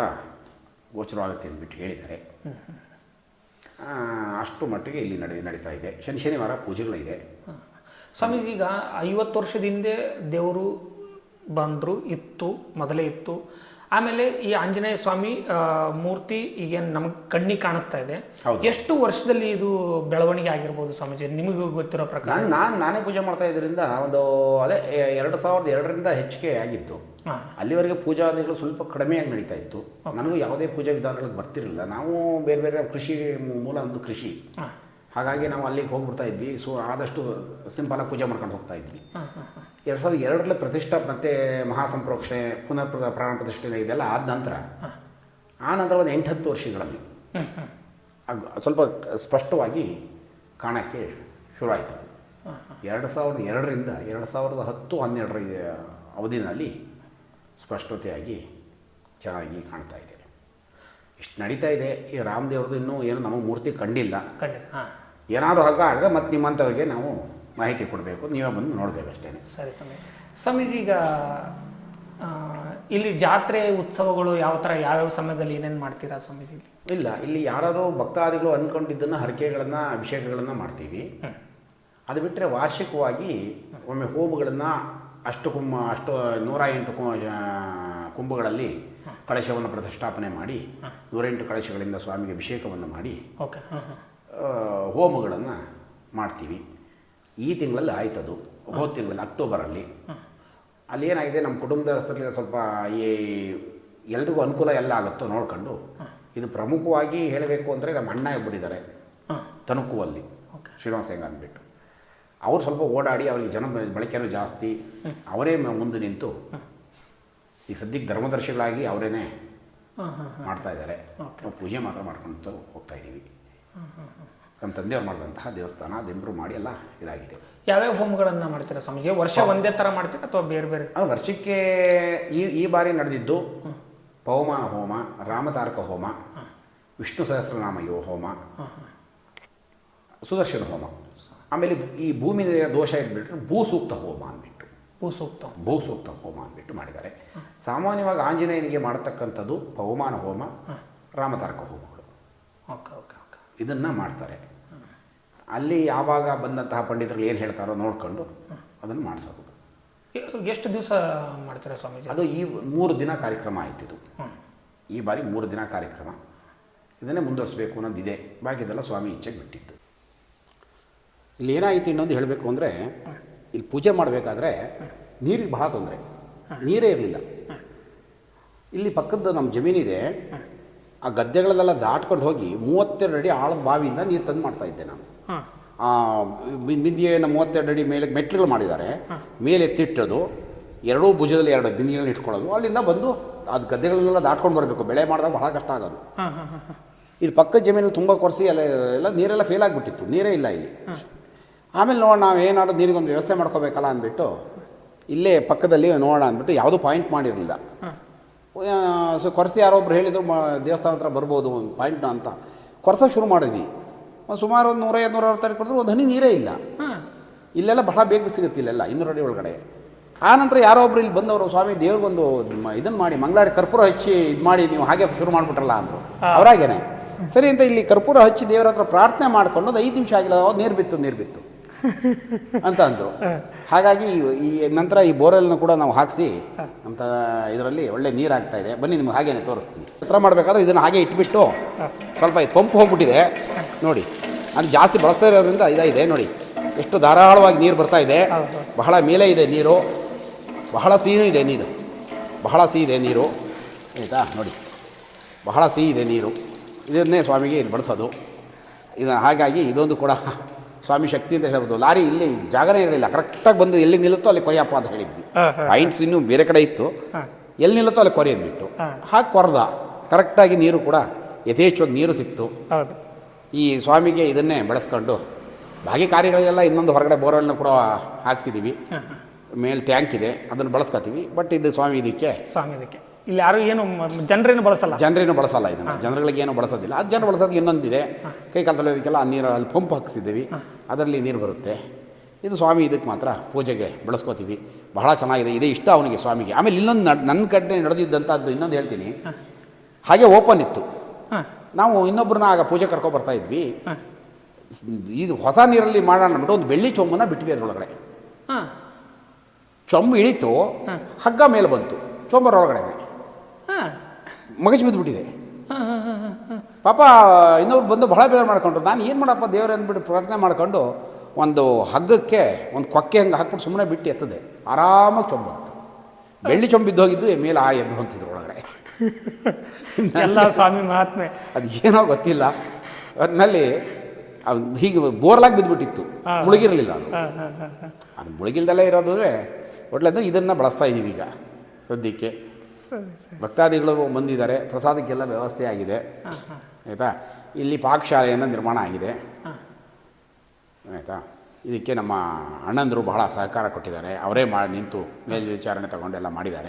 S1: ಗೋಚರವಾಗುತ್ತೆ ಅಂದ್ಬಿಟ್ಟು ಹೇಳಿದ್ದಾರೆ. ಅಷ್ಟು ಮಟ್ಟಿಗೆ ಇಲ್ಲಿ ನಡೆ, ನಡೀತಾ ಇದೆ. ಶನಿ ಶನಿವಾರ ಪೂಜೆಗಳಿದೆ
S2: ಸ್ವಾಮೀಜಿ, ಈಗ ಐವತ್ತು ವರ್ಷದ ಹಿಂದೆ ದೇವರು ಬಂದರು, ಇತ್ತು, ಮೊದಲೇ ಇತ್ತು. ಆಮೇಲೆ ಈ ಆಂಜನೇಯ ಸ್ವಾಮಿ ಮೂರ್ತಿ ಈಗೇನು ನಮಗೆ ಕಣ್ಣಿಗೆ ಕಾಣಿಸ್ತಾ ಇದೆ. ಎಷ್ಟು ವರ್ಷದಲ್ಲಿ ಇದು ಬೆಳವಣಿಗೆ ಆಗಿರ್ಬೋದು ಸ್ವಾಮೀಜಿ? ನಿಮಗೆ ಗೊತ್ತಿರೋ ಪ್ರಕಾರ.
S1: ನಾನು ನಾನು ಪೂಜೆ ಮಾಡ್ತಾ ಇದ್ರಿಂದ ಒಂದು ಅದೇ ಎರಡು ಸಾವಿರದ ಎರಡರಿಂದ ಹೆಚ್ಚಿಗೆ ಆಗಿತ್ತು. ಅಲ್ಲಿವರೆಗೆ ಪೂಜಾದಿಗಳು ಸ್ವಲ್ಪ ಕಡಿಮೆಯಾಗಿ ನಡೀತಾ ಇತ್ತು. ನನಗೂ ಯಾವುದೇ ಪೂಜಾ ವಿಧಾನಗಳಿಗೆ ಬರ್ತಿರಲಿಲ್ಲ. ನಾವು ಬೇರೆ ಬೇರೆ ಕೃಷಿ ಮೂಲ ಒಂದು ಕೃಷಿ. ಹಾಗಾಗಿ ನಾವು ಅಲ್ಲಿಗೆ ಹೋಗ್ಬಿಡ್ತಾ ಇದ್ವಿ. ಸೊ ಆದಷ್ಟು ಸಿಂಪಲಾಗಿ ಪೂಜೆ ಮಾಡ್ಕೊಂಡು ಹೋಗ್ತಾ ಇದ್ವಿ. ಎರಡು ಸಾವಿರದ ಎರಡರಲ್ಲಿ ಪ್ರತಿಷ್ಠಾ ಮತ್ತೆ ಮಹಾಸಂಪ್ರೋಕ್ಷಣೆ ಪುನಃ ಪ್ರ- ಪ್ರಾಣ ಪ್ರತಿಷ್ಠೆ ಇದೆಲ್ಲ ಆದ ನಂತರ ಆ ನಂತರ ಒಂದು ಎಂಟು ಹತ್ತು ವರ್ಷಗಳಲ್ಲಿ ಸ್ವಲ್ಪ ಸ್ಪಷ್ಟವಾಗಿ ಕಾಣೋಕ್ಕೆ ಶುರುವಾಯಿತು. ಎರಡು ಸಾವಿರದ ಎರಡರಿಂದ ಎರಡು ಸಾವಿರದ ಹತ್ತು ಹನ್ನೆರಡರ ಅವಧಿನಲ್ಲಿ ಸ್ಪಷ್ಟತೆಯಾಗಿ ಚೆನ್ನಾಗಿ ಕಾಣ್ತಾ ಇದೆ. ಇಷ್ಟು ನಡೀತಾ ಇದೆ. ಈ ರಾಮದೇವ್ರದ್ದು ಇನ್ನೂ ಏನು ನಮ್ಮ ಮೂರ್ತಿ ಕಂಡಿಲ್ಲ.
S2: ಕಂಡಿಲ್ಲ. ಹಾಂ.
S1: ಏನಾದರೂ ಹಗ್ಗ ಆದರೆ ಮತ್ತು ನಿಮ್ಮಂಥವ್ರಿಗೆ ನಾವು ಮಾಹಿತಿ ಕೊಡಬೇಕು. ನೀವೇ ಬಂದು ನೋಡಬೇಕು ಅಷ್ಟೇ.
S2: ಸರಿ ಸ್ವಾಮಿ. ಸ್ವಾಮೀಜಿ ಈಗ ಇಲ್ಲಿ ಜಾತ್ರೆ ಉತ್ಸವಗಳು ಯಾವ ಥರ ಯಾವ್ಯಾವ ಸಮಯದಲ್ಲಿ ಏನೇನು ಮಾಡ್ತೀರಾ ಸ್ವಾಮೀಜಿ?
S1: ಇಲ್ಲ ಇಲ್ಲಿ ಯಾರಾದರೂ ಭಕ್ತಾದಿಗಳು ಅಂದ್ಕೊಂಡಿದ್ದನ್ನು ಹರಕೆಗಳನ್ನು ಅಭಿಷೇಕಗಳನ್ನು ಮಾಡ್ತೀವಿ. ಅದು ಬಿಟ್ಟರೆ ವಾರ್ಷಿಕವಾಗಿ ಒಮ್ಮೆ ಹೋಬುಗಳನ್ನು ಅಷ್ಟು ಕುಂಭ ಅಷ್ಟು ನೂರ ಎಂಟು ಕುಂಭಗಳಲ್ಲಿ ಕಳಶವನ್ನು ಪ್ರತಿಷ್ಠಾಪನೆ ಮಾಡಿ ನೂರೆಂಟು ಕಳಶಗಳಿಂದ ಸ್ವಾಮಿಗೆ ಅಭಿಷೇಕವನ್ನು ಮಾಡಿ
S2: ಓಕೆ.
S1: ಹೋಮಗಳನ್ನು ಮಾಡ್ತೀವಿ. ಈ ತಿಂಗಳಲ್ಲಿ ಆಯ್ತದು. ಹೋದ ತಿಂಗಳಲ್ಲಿ ಅಕ್ಟೋಬರಲ್ಲಿ. ಅಲ್ಲಿ ಏನಾಗಿದೆ ನಮ್ಮ ಕುಟುಂಬದಸ್ಥರಲ್ಲಿ ಸ್ವಲ್ಪ ಈ ಎಲ್ರಿಗೂ ಅನುಕೂಲ ಎಲ್ಲ ಆಗುತ್ತೋ ನೋಡ್ಕೊಂಡು ಇದು ಪ್ರಮುಖವಾಗಿ ಹೇಳಬೇಕು ಅಂದರೆ ನಮ್ಮ ಅಣ್ಣ ಇಬ್ಬರಿದ್ದಾರೆ ತನಕುವಲ್ಲಿ ಶ್ರೀನಿವಾಸ ಹೆಂಗ ಅಂದ್ಬಿಟ್ಟು. ಅವ್ರು ಸ್ವಲ್ಪ ಓಡಾಡಿ ಅವರಿಗೆ ಜನ ಬಳಕೆಯೂ ಬಳಕೆನೂ ಜಾಸ್ತಿ. ಅವರೇ ಮುಂದೆ ನಿಂತು ಈಗ ಸದ್ಯಕ್ಕೆ ಧರ್ಮದರ್ಶಿಗಳಾಗಿ ಅವರೇನೆ ಮಾಡ್ತಾ ಇದ್ದಾರೆ. ಪೂಜೆ ಮಾತ್ರ ಮಾಡ್ಕೊಂಡು ಹೋಗ್ತಾ ಇದ್ದೀವಿ. ನಮ್ಮ ತಂದೆಯವ್ರು ಮಾಡಿದಂತಹ ದೇವಸ್ಥಾನ ಅದೆಂಬ್ರು ಮಾಡಿ ಎಲ್ಲ ಇದಾಗಿದೆ.
S2: ಯಾವ್ಯಾವ ಹೋಮಗಳನ್ನು ಮಾಡ್ತೀರಾ ಸ್ವಾಮೀಜಿ? ವರ್ಷ ಒಂದೇ ಥರ ಮಾಡ್ತೀರಾ ಅಥವಾ ಬೇರೆ ಬೇರೆ?
S1: ವರ್ಷಕ್ಕೆ ಈ ಈ ಬಾರಿ ನಡೆದಿದ್ದು ಪೌಮಾನ ಹೋಮ ರಾಮತಾರಕ ಹೋಮ ವಿಷ್ಣು ಸಹಸ್ರನಾಮ ಯೋ ಹೋಮ ಸುದರ್ಶನ ಹೋಮ. ಆಮೇಲೆ ಈ ಭೂಮಿ ದೋಷ ಇದ್ಬಿಟ್ರೆ ಭೂ ಸೂಕ್ತ ಹೋಮ ಅಂದ್ಬಿಟ್ಟು.
S2: ಭೂ ಸೂಕ್ತ
S1: ಭೂ ಸೂಕ್ತ ಹೋಮ ಅಂದ್ಬಿಟ್ಟು ಮಾಡಿದ್ದಾರೆ. ಸಾಮಾನ್ಯವಾಗಿ ಆಂಜನೇಯನಿಗೆ ಮಾಡತಕ್ಕಂಥದ್ದು ಪವಮಾನ ಹೋಮ. ರಾಮತಾರಕ ಹೋಮಗಳು.
S2: Okay okay.
S1: ಇದನ್ನು ಮಾಡ್ತಾರೆ. ಅಲ್ಲಿ ಯಾವಾಗ ಬಂದಂತಹ ಪಂಡಿತರುಗಳು ಏನು ಹೇಳ್ತಾರೋ ನೋಡ್ಕೊಂಡು ಅದನ್ನು ಮಾಡಿಸೋದು.
S2: ಎಷ್ಟು ದಿವಸ ಮಾಡ್ತಾರೆ ಸ್ವಾಮೀಜಿ?
S1: ಅದು ಈ ಮೂರು ದಿನ ಕಾರ್ಯಕ್ರಮ
S2: ಆಯ್ತಿದ್ದು.
S1: ಈ ಬಾರಿ ಮೂರು ದಿನ ಕಾರ್ಯಕ್ರಮ. ಇದನ್ನೇ ಮುಂದುವರಿಸಬೇಕು ಅನ್ನೋದಿದೆ ಬಾಕಿದೆಲ್ಲ ಸ್ವಾಮಿ ಇಚ್ಛೆಗೆ ಬಿಟ್ಟಿತ್ತು ಇಲ್ಲಿ ಏನಾಯಿತು ಇನ್ನೊಂದು ಹೇಳಬೇಕು ಅಂದರೆ ಇಲ್ಲಿ ಪೂಜೆ ಮಾಡಬೇಕಾದ್ರೆ ನೀರಿಗೆ ಬಹಳ ತೊಂದರೆ. ನೀರೇ ಇರಲಿಲ್ಲ. ಇಲ್ಲಿ ಪಕ್ಕದ ನಮ್ಮ ಜಮೀನಿದೆ. ಆ ಗದ್ದೆಗಳನ್ನೆಲ್ಲ ದಾಟ್ಕೊಂಡು ಹೋಗಿ ಮೂವತ್ತೆರಡು ಅಡಿ ಆಳದ ಬಾವಿಯಿಂದ ನೀರು ತಂದು ಮಾಡ್ತಾ ಇದ್ದೆ ನಾನು. ಆ, ಬಿ- ಬಿಂದಿಗೆಯನ್ನು ಮೂವತ್ತೆರಡು ಅಡಿ ಮೇಲೆ ಮೆಟ್ಲುಗಳು ಮಾಡಿದ್ದಾರೆ. ಮೇಲೆ ಎತ್ತಿಟ್ಟದು ಎರಡೂ ಭುಜದಲ್ಲಿ ಎರಡು ಬಿಂದಿಗಳನ್ನ ಇಟ್ಕೊಳ್ಳೋದು. ಅಲ್ಲಿಂದ ಬಂದು ಅದು ಗದ್ದೆಗಳನ್ನೆಲ್ಲ ದಾಟ್ಕೊಂಡು ಬರಬೇಕು. ಬೆಳೆ ಮಾಡಿದಾಗ ಬಹಳ ಕಷ್ಟ ಆಗೋದು. ಇಲ್ಲಿ ಪಕ್ಕದ ಜಮೀನಲ್ಲಿ ತುಂಬ ಕೊರೆಸಿ ಎಲ್ಲ ಎಲ್ಲ ನೀರೆಲ್ಲ ಫೇಲ್ ಆಗಿಬಿಟ್ಟಿತ್ತು. ನೀರೇ ಇಲ್ಲ ಇಲ್ಲಿ. ಆಮೇಲೆ ನೋಡೋಣ ನಾವು ಏನಾದರೂ ನೀರಿಗೊಂದು ವ್ಯವಸ್ಥೆ ಮಾಡ್ಕೋಬೇಕಲ್ಲ ಅಂದ್ಬಿಟ್ಟು ಇಲ್ಲೇ ಪಕ್ಕದಲ್ಲಿ ನೋಡೋಣ ಅಂದ್ಬಿಟ್ಟು ಯಾವುದೂ ಪಾಯಿಂಟ್ ಮಾಡಿರಲಿಲ್ಲ. ಸೊ ಕೊರೆಸಿ ಯಾರೊಬ್ರು ಹೇಳಿದ್ರು ಮ ದೇವಸ್ಥಾನ ಹತ್ರ ಬರ್ಬೋದು ಒಂದು ಪಾಯಿಂಟ್ ಅಂತ. ಕೊರಸ ಶುರು ಮಾಡಿದ್ವಿ. ಒಂದು ಸುಮಾರು ಒಂದು ನೂರೈದು ನೂರ ಅರವತ್ತು ಅಡಿ ಕೊಡಿದ್ರು ಒಂದು ಹನಿ ನೀರೇ ಇಲ್ಲ. ಇಲ್ಲೆಲ್ಲ ಬಹಳ ಬೇಗ ಸಿಗುತ್ತೆ ಇಲ್ಲೆಲ್ಲ ಇನ್ನೂರು ಅಡಿ ಒಳಗಡೆ. ಆನಂತರ ನಂತರ ಯಾರೋ ಒಬ್ರು ಇಲ್ಲಿ ಬಂದವರು ಸ್ವಾಮಿ ದೇವ್ರಿಗೊಂದು ಇದನ್ನು ಮಾಡಿ ಮಂಗಳಾರಿ ಕರ್ಪೂರ ಹಚ್ಚಿ ಇದು ಮಾಡಿ ನೀವು ಹಾಗೆ ಶುರು ಮಾಡಿಬಿಟ್ರಲ್ಲ ಅಂದರು. ಅವರಾಗೇನೆ. ಸರಿ ಅಂತ ಇಲ್ಲಿ ಕರ್ಪೂರ ಹಚ್ಚಿ ದೇವರ ಹತ್ರ ಪ್ರಾರ್ಥನೆ ಮಾಡ್ಕೊಂಡು ಒಂದು ಐದು ನಿಮಿಷ ಆಗಿಲ್ಲ "ಓ, ನೀರು ಬಿತ್ತು ನೀರು ಬಿತ್ತು. ಅಂತ ಅಂದರು ಹಾಗಾಗಿ ಈ ನಂತರ ಈ ಬೋರ್ವೆಲ್ನ ಕೂಡ ನಾವು ಹಾಕಿಸಿ ನಮ್ಮ ಇದರಲ್ಲಿ ಒಳ್ಳೆ ನೀರು ಆಗ್ತಾ ಇದೆ. ಬನ್ನಿ ನಿಮ್ಗೆ ಹಾಗೇನೆ ತೋರಿಸ್ತೀನಿ. ಹತ್ರ ಮಾಡಬೇಕಾದ್ರೆ ಇದನ್ನು ಹಾಗೆ ಇಟ್ಬಿಟ್ಟು ಸ್ವಲ್ಪ ಇದು ಪಂಪ್ ಹೋಗ್ಬಿಟ್ಟಿದೆ. ನೋಡಿ, ಅದು ಜಾಸ್ತಿ ಬಳಸ್ತಾ ಇರೋದ್ರಿಂದ ಇದಾಗಿದೆ. ನೋಡಿ, ಎಷ್ಟು ಧಾರಾಳವಾಗಿ ನೀರು ಬರ್ತಾ ಇದೆ. ಬಹಳ ಮೇಲೆ ಇದೆ ನೀರು. ಬಹಳ ಸಿಹಿ ಇದೆ ನೀರು. ಬಹಳ ಸಿಹಿ ಇದೆ ನೀರು. ಆಯಿತಾ? ನೋಡಿ, ಬಹಳ ಸಿಹಿ ಇದೆ ನೀರು. ಇದನ್ನೇ ಸ್ವಾಮಿಗೆ ಇದು ಬಳಸೋದು ಇದು ಹಾಗಾಗಿ ಇದೊಂದು ಕೂಡ ಸ್ವಾಮಿ ಶಕ್ತಿ ಅಂತ ಹೇಳ್ಬೋದು. ಲಾರಿ ಇಲ್ಲಿ ಜಾಗನೇ ಇರಲಿಲ್ಲ. ಕರೆಕ್ಟಾಗಿ ಬಂದು ಎಲ್ಲಿ ನಿಲ್ಲುತ್ತೋ ಅಲ್ಲಿ ಕೊರೆಯಪ್ಪ ಅಂತ ಹೇಳಿದ್ವಿ. ಪಾಯಿಂಟ್ಸ್ ಇನ್ನೂ ಬೇರೆ ಕಡೆ ಇತ್ತು. ಎಲ್ಲಿ ನಿಲ್ಲುತ್ತೋ ಅಲ್ಲಿ ಕೊರೆಯದ್ಬಿಟ್ಟು ಹಾಗೆ ಕೊರೆದ. ಕರೆಕ್ಟಾಗಿ ನೀರು ಕೂಡ ಯಥೇಚ್ಛವಾಗಿ ನೀರು ಸಿಕ್ತು. ಈ ಸ್ವಾಮಿಗೆ ಇದನ್ನೇ ಬೆಳೆಸ್ಕೊಂಡು ಬಾಗಿ ಕಾರ್ಯಗಳಿಗೆಲ್ಲ ಇನ್ನೊಂದು ಹೊರಗಡೆ ಬೋರ್ವೆಲ್ನ ಕೂಡ ಹಾಕ್ಸಿದ್ದೀವಿ ಮೇಲೆ ಟ್ಯಾಂಕ್ ಇದೆ. ಅದನ್ನು ಬಳಸ್ಕೊತೀವಿ. ಬಟ್ ಇದು ಸ್ವಾಮಿ ಇದಕ್ಕೆ
S2: ಸ್ವಾಮಿ ಇದಕ್ಕೆ. ಇಲ್ಲಿ ಯಾರು ಏನು ಜನರೇನು ಬಳಸಲ್ಲ.
S1: ಜನರೇನು ಬಳಸಲ್ಲ ಇದನ್ನು. ಜನಗಳಿಗೆ ಏನು ಬಳಸೋದಿಲ್ಲ. ಅದು ಜನ ಬಳಸೋದು ಇನ್ನೊಂದಿದೆ. ಕೈ ಕಾಲದಲ್ಲಿ ತೊಳೆಯೋದಕ್ಕೆಲ್ಲ ಆ ನೀರು ಅಲ್ಲಿ ಪಂಪ್ ಹಾಕ್ಸಿದ್ದೀವಿ. ಅದರಲ್ಲಿ ನೀರು ಬರುತ್ತೆ. ಇದು ಸ್ವಾಮಿ ಇದಕ್ಕೆ ಮಾತ್ರ ಪೂಜೆಗೆ ಬಳಸ್ಕೋತೀವಿ. ಬಹಳ ಚೆನ್ನಾಗಿದೆ. ಇದೇ ಇಷ್ಟ ಅವನಿಗೆ ಸ್ವಾಮಿಗೆ. ಆಮೇಲೆ ಇನ್ನೊಂದು ನನ್ನ ಕಡೆ ನಡೆದಿದ್ದಂಥದ್ದು ಇನ್ನೊಂದು ಹೇಳ್ತೀನಿ. ಹಾಗೆ ಓಪನ್ ಇತ್ತು. ನಾವು ಇನ್ನೊಬ್ಬರನ್ನ ಆಗ ಪೂಜೆ ಕರ್ಕೊ ಬರ್ತಾ ಇದ್ವಿ. ಇದು ಹೊಸ ನೀರಲ್ಲಿ ಮಾಡೋಣ ಅಂದ್ಬಿಟ್ಟು ಒಂದು ಬೆಳ್ಳಿ ಚೊಂಬನ್ನ ಬಿಟ್ವಿ ಅದರೊಳಗಡೆ. ಚೊಂಬು ಇಳಿತು. ಹಗ್ಗ ಮೇಲೆ ಬಂತು. ಚೊಂಬರೊಳಗಡೆ
S2: ಹಾಂ.
S1: ಮಗಜ್ ಬಿದ್ದುಬಿಟ್ಟಿದೆ ಪಾಪ ಇನ್ನೊಬ್ರು ಬಂದು ಬಹಳ ಬೇರೆ ಮಾಡ್ಕೊಂಡ್ರು. ನಾನು ಏನು ಮಾಡಪ್ಪ ದೇವ್ರ ಅಂದ್ಬಿಟ್ಟು ಪ್ರಾರ್ಥನೆ ಮಾಡ್ಕೊಂಡು ಒಂದು ಹಗ್ಗಕ್ಕೆ ಒಂದು ಕೊಕ್ಕೆ ಹಂಗೆ ಹಾಕ್ಬಿಟ್ಟು ಸುಮ್ಮನೆ ಬಿಟ್ಟು ಎತ್ತದೆ. ಆರಾಮಾಗಿ ಚೊಂಬು ಬಂತು ಬೆಳ್ಳಿ ಚೊಂಬು ಬಿದ್ದೋಗಿದ್ದು ಮೇಲೆ ಆ ಎದ್ದು ಬಂತಿದ್ರು ಒಳಗಡೆ.
S2: ಎಲ್ಲ ಸ್ವಾಮಿ ಮಹಾತ್ಮೆ.
S1: ಅದು ಏನೋ ಗೊತ್ತಿಲ್ಲ. ಅದ್ನಲ್ಲಿ ಹೀಗೆ ಬೋರ್ಲಾಗಿ ಬಿದ್ದುಬಿಟ್ಟಿತ್ತು ಮುಳುಗಿರಲಿಲ್ಲ ಅದು. ಅದು ಮುಳುಗಿಲ್ದಲ್ಲೇ ಇರೋದು ಒಟ್ಲದ್ದು ಇದನ್ನು ಬಳಸ್ತಾ ಇದ್ದೀವಿ ಈಗ ಸದ್ಯಕ್ಕೆ.
S2: ಸರಿ ಸರಿ.
S1: ಭಕ್ತಾದಿಗಳು ಬಂದಿದ್ದಾರೆ. ಪ್ರಸಾದಕ್ಕೆಲ್ಲ ವ್ಯವಸ್ಥೆ ಆಗಿದೆ. ಆಯಿತಾ? ಇಲ್ಲಿ ಪಾಕಶಾಲೆಯನ್ನು ನಿರ್ಮಾಣ ಆಗಿದೆ. ಆಯಿತಾ? ಇದಕ್ಕೆ ನಮ್ಮ ಅಣ್ಣಂದರು ಬಹಳ ಸಹಕಾರ ಕೊಟ್ಟಿದ್ದಾರೆ. ಅವರೇ ಮಾಡಿ ನಿಂತು ಮೇಲ್ವಿಚಾರಣೆ ತಗೊಂಡೆಲ್ಲ ಮಾಡಿದ್ದಾರೆ.